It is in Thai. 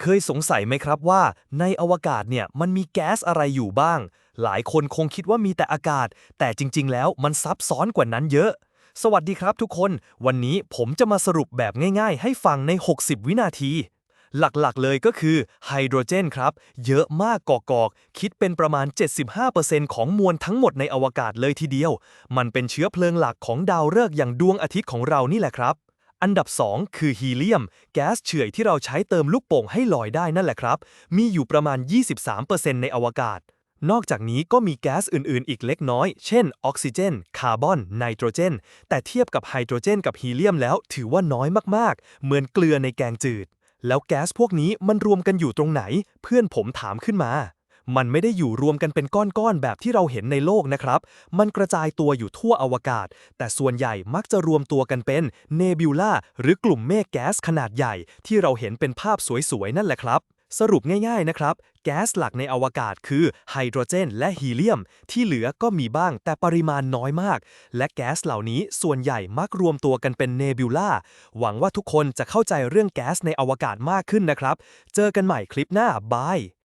เคยสงสัยไหมครับว่า ในอวกาศเนี่ยมันมีแก๊สอะไรอยู่บ้าง หลายคนคงคิดว่ามีแต่อากาศ แต่จริง ๆ แล้วมันซับซ้อนกว่านั้นเยอะ สวัสดีครับทุกคน วันนี้ผมจะมาสรุปแบบง่าย ๆ ให้ฟังใน 60 วินาที หลักๆเลยก็คือไฮโดรเจนครับ เยอะมากกอกๆคิดเป็นประมาณ 75%ของมวลทั้งหมดในอวกาศเลยทีเดียว มันเป็นเชื้อเพลิงหลักของดาวฤกษ์อย่างดวงอาทิตย์ของเรานี่แหละครับ อันดับ 2 คือฮีเลียม แก๊สเฉื่อยที่เราใช้เติมลูกโป่งให้ลอยได้นั่นแหละครับ มีอยู่ประมาณ 23%ในอวกาศ นอกจากนี้ก็มีแก๊สอื่น ๆ อีกเล็กน้อย เช่น ออกซิเจน คาร์บอน ไนโตรเจน แต่เทียบกับไฮโดรเจนกับฮีเลียมแล้วถือว่าน้อยมาก ๆ เหมือนเกลือในแกงจืด แล้วแก๊สพวกนี้มันรวมกันอยู่ตรงไหน เพื่อนผมถามขึ้นมา มันไม่ได้อยู่รวมกันเป็นก้อนๆแบบที่เราเห็นในโลกนะครับ มันกระจายตัวอยู่ทั่วอวกาศ แต่ส่วนใหญ่มักจะรวมตัวกันเป็นเนบิวลาหรือกลุ่มเมฆแก๊สขนาดใหญ่ ที่เราเห็นเป็นภาพสวยๆ นั่นแหละครับ สรุปง่ายๆนะครับ แก๊สหลักในอวกาศคือไฮโดรเจน และฮีเลียม ที่เหลือก็มีบ้างแต่ปริมาณน้อยมาก และแก๊สเหล่านี้ส่วนใหญ่มักรวมตัวกันเป็นเนบิวลาหวังว่าทุกคนจะเข้าใจเรื่องแก๊สในอวกาศมากขึ้นนะครับ เจอกันใหม่คลิปหน้าบาย